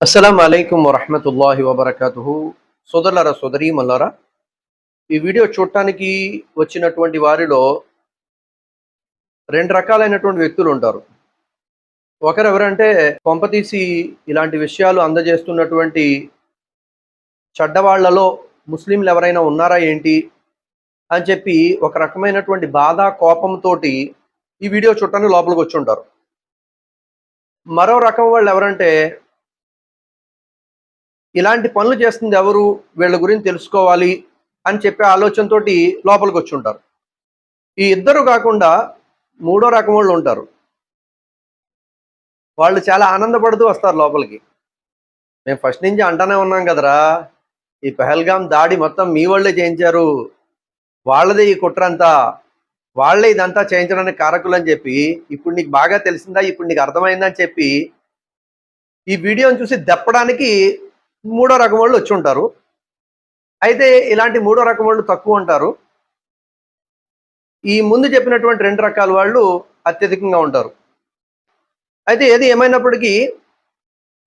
అస్సలం అయికం వరహమతుల్లాహి వబర్కతు సోదరులరా సోదరి మల్లారా ఈ వీడియో చూడటానికి వచ్చినటువంటి వారిలో రెండు రకాలైనటువంటి వ్యక్తులు ఉంటారు. ఒకరు ఎవరంటే కొంపతీసి ఇలాంటి విషయాలు అందజేస్తున్నటువంటి చెడ్డవాళ్ళలో ముస్లింలు ఎవరైనా ఉన్నారా ఏంటి అని చెప్పి ఒక రకమైనటువంటి బాధ కోపంతో ఈ వీడియో చూడటానికి లోపలికి వచ్చి ఉంటారు మరో రకం వాళ్ళు ఎవరంటే ఇలాంటి పనులు చేస్తుంది ఎవరు? వీళ్ళ గురించి తెలుసుకోవాలి అని చెప్పే ఆలోచనతో లోపలికి వచ్చి ఉంటారు. ఈ ఇద్దరు కాకుండా మూడో రకం వాళ్ళు ఉంటారు. వాళ్ళు చాలా ఆనందపడుతూ వస్తారు లోపలికి. మేము ఫస్ట్ నుంచి అంటానే ఉన్నాం కదరా ఈ పెహల్గాం దాడి మొత్తం మీ వాళ్ళే చేయించారు. వాళ్ళదే ఈ కుట్రంతా వాళ్ళే ఇదంతా చేయించడానికి కారకులు అని చెప్పి ఇప్పుడు నీకు బాగా తెలిసిందా ఇప్పుడు నీకు అర్థమైందా అని చెప్పి ఈ వీడియోని చూసి దెప్పడానికి మూడో రకం వాళ్ళు వచ్చి ఉంటారు. అయితే ఇలాంటి మూడో రకం వాళ్ళు తక్కువ ఉంటారు. ఈ ముందు చెప్పినటువంటి రెండు రకాల వాళ్ళు అత్యధికంగా ఉంటారు. అయితే ఏది ఏమైనప్పటికీ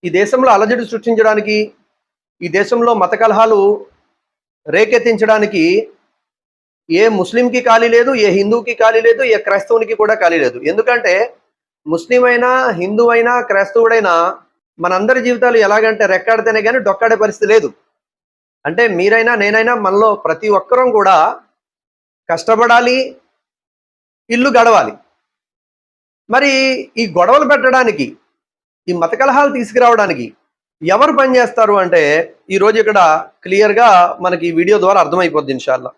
ఈ దేశంలో అలజడి సృష్టించడానికి ఈ దేశంలో మత కలహాలు రేకెత్తించడానికి ఏ ముస్లింకి ఖాళీ లేదు ఏ హిందూకి ఖాళీ లేదు ఏ క్రైస్తవునికి కూడా ఖాళీ లేదు. ఎందుకంటే ముస్లిం అయినా హిందూ అయినా క్రైస్తవుడైనా మనందరి జీవితాలు ఎలాగంటే రెక్కాడితేనే కానీ డొక్కాడే పరిస్థితి లేదు. అంటే మీరైనా నేనైనా మనలో ప్రతి ఒక్కరం కూడా కష్టపడాలి ఇల్లు గడవాలి. మరి ఈ గొడవలు పెట్టడానికి ఈ మత కలహాలు తీసుకురావడానికి ఎవరు పనిచేస్తారు అంటే ఈరోజు ఇక్కడ క్లియర్గా మనకి ఈ వీడియో ద్వారా అర్థమైపోద్ది ఇన్షాల్లా.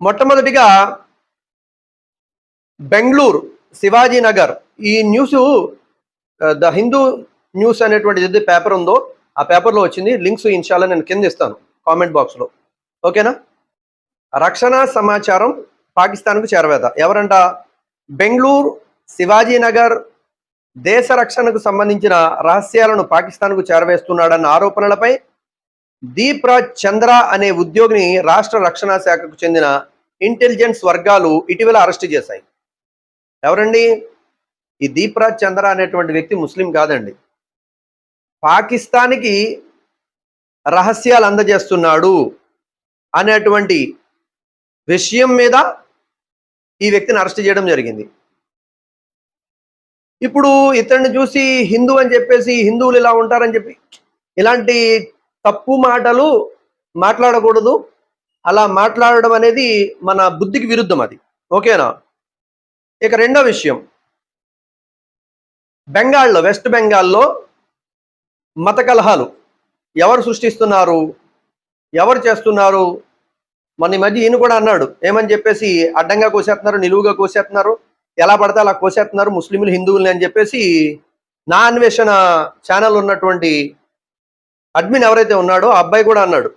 మొట్టమొదటిగా బెంగళూరు శివాజీ నగర్ ఈ న్యూస్ ద హిందూ న్యూస్ అనేటువంటిది ఏదైతే పేపర్ ఉందో ఆ పేపర్లో వచ్చింది లింక్స్ ఇన్షాల్లో నేను కింద ఇస్తాను కామెంట్ బాక్స్లో ఓకేనా రక్షణ సమాచారం పాకిస్తాన్కు చేరవేత. ఎవరంట? బెంగళూరు శివాజీ నగర్ దేశ రక్షణకు సంబంధించిన రహస్యాలను పాకిస్తాన్కు చేరవేస్తున్నాడన్న ఆరోపణలపై దీప్రాజ్ చంద్ర అనే ఉద్యోగిని రాష్ట్ర రక్షణ శాఖకు చెందిన ఇంటెలిజెన్స్ వర్గాలు ఇటీవల అరెస్ట్ చేశాయి. ఎవరండి? ఈ దీప్రాజ్ చంద్ర అనేటువంటి వ్యక్తి ముస్లిం కాదండి. పాకిస్తాన్కి రహస్యాలు అందజేస్తున్నాడు అనేటువంటి విషయం మీద ఈ వ్యక్తిని అరెస్ట్ చేయడం జరిగింది. ఇప్పుడు ఇతన్ని చూసి హిందూ అని చెప్పేసి హిందువులు ఇలా ఉంటారని చెప్పి ఇలాంటి తప్పు మాటలు మాట్లాడకూడదు. అలా మాట్లాడడం అనేది మన బుద్ధికి విరుద్ధం అది. ఓకేనా? ఇక రెండో విషయం. బెంగాల్లో వెస్ట్ బెంగాల్లో మత కలహాలు ఎవరు సృష్టిస్తున్నారు? ఎవరు చేస్తున్నారు? మన ఈ మధ్య ఈయన కూడా అన్నాడు ఏమని చెప్పేసి అడ్డంగా కోసేస్తున్నారు నిలువుగా కోసేస్తున్నారు ఎలా పడితే అలా కోసేస్తున్నారు ముస్లింలు హిందువుల్ని అని చెప్పేసి నా అన్వేషణ ఛానల్ ఉన్నటువంటి అడ్మిన్ ఎవరైతే ఉన్నాడో ఆ అబ్బాయి కూడా అన్నాడు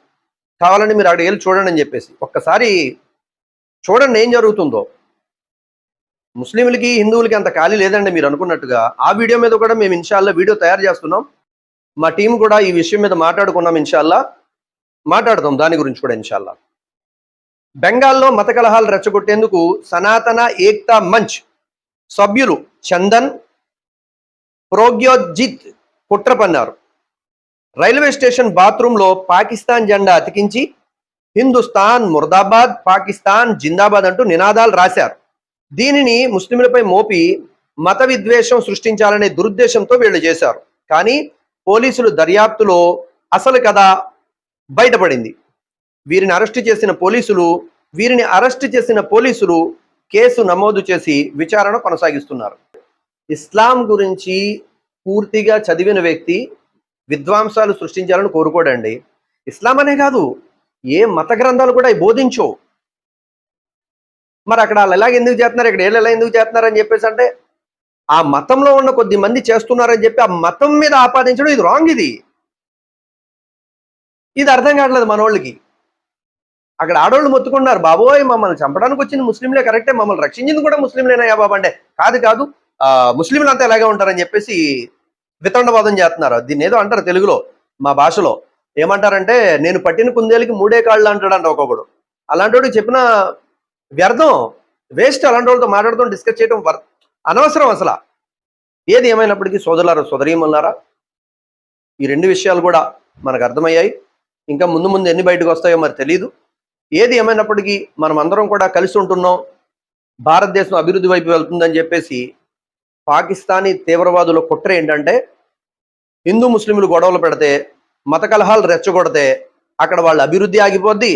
కావాలని మీరు అక్కడికి వెళ్ళి చూడండి అని చెప్పేసి. ఒక్కసారి చూడండి ఏం జరుగుతుందో. ముస్లింలకి హిందువులకి అంత ఖాళీ లేదండి మీరు అనుకున్నట్టుగా. ఆ వీడియో మీద కూడా మేము ఇన్షాల్లో వీడియో తయారు చేస్తున్నాం. మా టీం కూడా ఈ విషయం మీద మాట్లాడుకున్నాం ఇన్షాల్లా. మాట్లాడదాం దాని గురించి కూడా ఇన్షాల్లా. బెంగాల్లో మత కలహాలు రెచ్చగొట్టేందుకు సనాతన ఏక్తా మంచ్ సభ్యులు చందన్ ప్రోగ్యోజిత్ కుట్ర పన్నారు. రైల్వే స్టేషన్ బాత్రూంలో పాకిస్తాన్ జెండా అతికించి హిందుస్థాన్ ముర్దాబాద్ పాకిస్తాన్ జిందాబాద్ అంటూ నినాదాలు రాశారు. దీనిని ముస్లింలపై మోపి మత విద్వేషం సృష్టించాలనే దురుద్దేశంతో వీళ్ళు చేశారు. కానీ పోలీసులు దర్యాప్తులో అసలు కథ బయటపడింది. వీరిని అరెస్ట్ చేసిన పోలీసులు వీరిని అరెస్ట్ చేసిన పోలీసులు కేసు నమోదు చేసి విచారణ కొనసాగిస్తున్నారు. ఇస్లాం గురించి పూర్తిగా చదివిన వ్యక్తి విద్వాంసాలు సృష్టించాలని కోరుకోడండి. ఇస్లాం అనే కాదు ఏ మత గ్రంథాలు కూడా బోధించవు. మరి అక్కడ వాళ్ళు ఎలాగ ఎందుకు చేస్తున్నారు ఇక్కడ ఏళ్ళు ఎలా ఎందుకు చేస్తున్నారు అని చెప్పేసి అంటే ఆ మతంలో ఉన్న కొద్ది మంది చేస్తున్నారని చెప్పి ఆ మతం మీద ఆపాదించడం ఇది రాంగ్ ఇది. ఇది అర్థం కావట్లేదు మనోళ్ళకి. అక్కడ ఆడవాళ్ళు మొత్తుకున్నారు బాబోయ్ మమ్మల్ని చంపడానికి వచ్చింది ముస్లింలే కరెక్టే మమ్మల్ని రక్షించింది కూడా ముస్లింలేనయ్యా బాబు? అంటే కాదు కాదు. ఆ ముస్లింలు అంతా ఎలాగే ఉంటారని చెప్పేసి వితండవాదం చేస్తున్నారు. దీన్ని ఏదో అంటారు తెలుగులో మా భాషలో. ఏమంటారంటే నేను పట్టిన కుందేలకి మూడే కాళ్ళు అంటాడంట ఒక్కొక్కడు. అలాంటి చెప్పిన వ్యర్థం వేస్ట్ అలాంటి వాళ్ళతో మాట్లాడుతూ డిస్కస్ చేయడం వర్- అనవసరం అసలు. ఏది ఏమైనప్పటికీ సోదరులారా సోదరీమన్నారా ఈ రెండు విషయాలు కూడా మనకు అర్థమయ్యాయి. ఇంకా ముందు ముందు ఎన్ని బయటకు వస్తాయో మరి తెలియదు ఏది ఏమైనప్పటికీ మనం అందరం కూడా కలిసి ఉంటున్నాం. భారతదేశం అభివృద్ధి వైపు వెళ్తుందని చెప్పేసి పాకిస్తానీ తీవ్రవాదుల కుట్ర ఏంటంటే హిందూ ముస్లింలు గొడవలు పెడితే మత కలహాలు రెచ్చగొడితే అక్కడ వాళ్ళ అభివృద్ధి ఆగిపోద్ది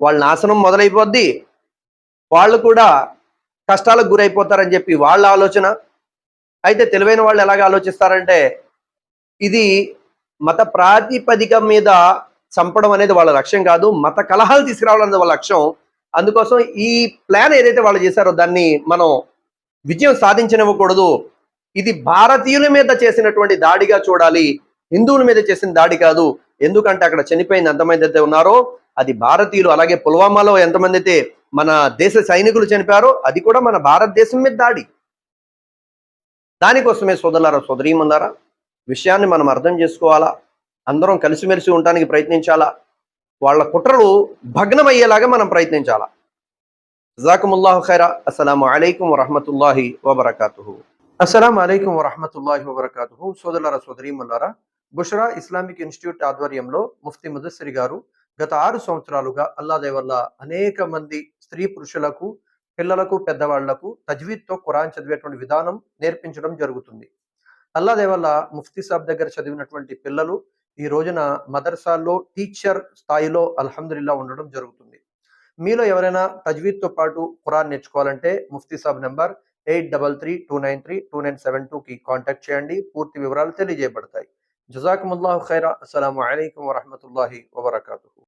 వాళ్ళ నాశనం మొదలైపోద్ది. వాళ్ళు కూడా కష్టాలకు గురైపోతారని చెప్పి వాళ్ళ ఆలోచన. అయితే తెలివైన వాళ్ళు ఎలాగ ఆలోచిస్తారంటే ఇది మత ప్రాతిపదిక మీద చంపడం అనేది వాళ్ళ లక్ష్యం కాదు మత కలహాలు తీసుకురావడం అనేది వాళ్ళ లక్ష్యం. అందుకోసం ఈ ప్లాన్ ఏదైతే వాళ్ళు చేశారో దాన్ని మనం విజయం సాధించనివ్వకూడదు. ఇది భారతీయుల మీద చేసినటువంటి దాడిగా చూడాలి. హిందువుల మీద చేసిన దాడి కాదు. ఎందుకంటే అక్కడ చనిపోయింది ఎంతమంది అయితే ఉన్నారో అది భారతీయులు అలాగే పుల్వామాలో ఎంతమంది అయితే మన దేశ సైనికులు చనిపోయారో అది కూడా మన భారతదేశం మీద దాడి. దానికోసమే సోదరులారా సోదరీమన్నారా విషయాన్ని మనం అర్థం చేసుకోవాలా? అందరం కలిసిమెలిసి ఉండడానికి ప్రయత్నించాలా? వాళ్ళ కుట్రలు భగ్నమయ్యేలాగా మనం ప్రయత్నించాలా? జజాకుముల్లాహు ఖైరా. అస్సలాము అలైకుం వరహమతుల్లాహి వబర్కాతు అస్సలం అలైకుం వరహమతుల్లాహి వబర్కాతు సోదరులారా సోదరీమన్నారా బుషరా ఇస్లామిక్ ఇన్స్టిట్యూట్ ఆధ్వర్యంలో ముఫ్తీ ముదస్సిరి గారు గత ఆరు సంవత్సరాలుగా అల్లాదేవల్లా అనేక మంది స్త్రీ పురుషులకు పిల్లలకు పెద్దవాళ్ళకు తజ్వీద్తో ఖురాన్ చదివేటువంటి విధానం నేర్పించడం జరుగుతుంది. అల్లాదే వల్ల ముఫ్తీ సాబ్ దగ్గర చదివినటువంటి పిల్లలు ఈ రోజున మదర్సాల్లో టీచర్ స్థాయిలో అల్హమ్దుల్లా ఉండడం జరుగుతుంది. మీలో ఎవరైనా తజ్వీద్తో పాటు ఖురాన్ నేర్చుకోవాలంటే ముఫ్తీ సాబ్ number eight double three two nine three two nine seven టూకి కాంటాక్ట్ చేయండి. పూర్తి వివరాలు తెలియజేయబడతాయి. జజాకుముల్లాహు ఖైరా. అస్సలం అయికం వరహమూల వబర్కూ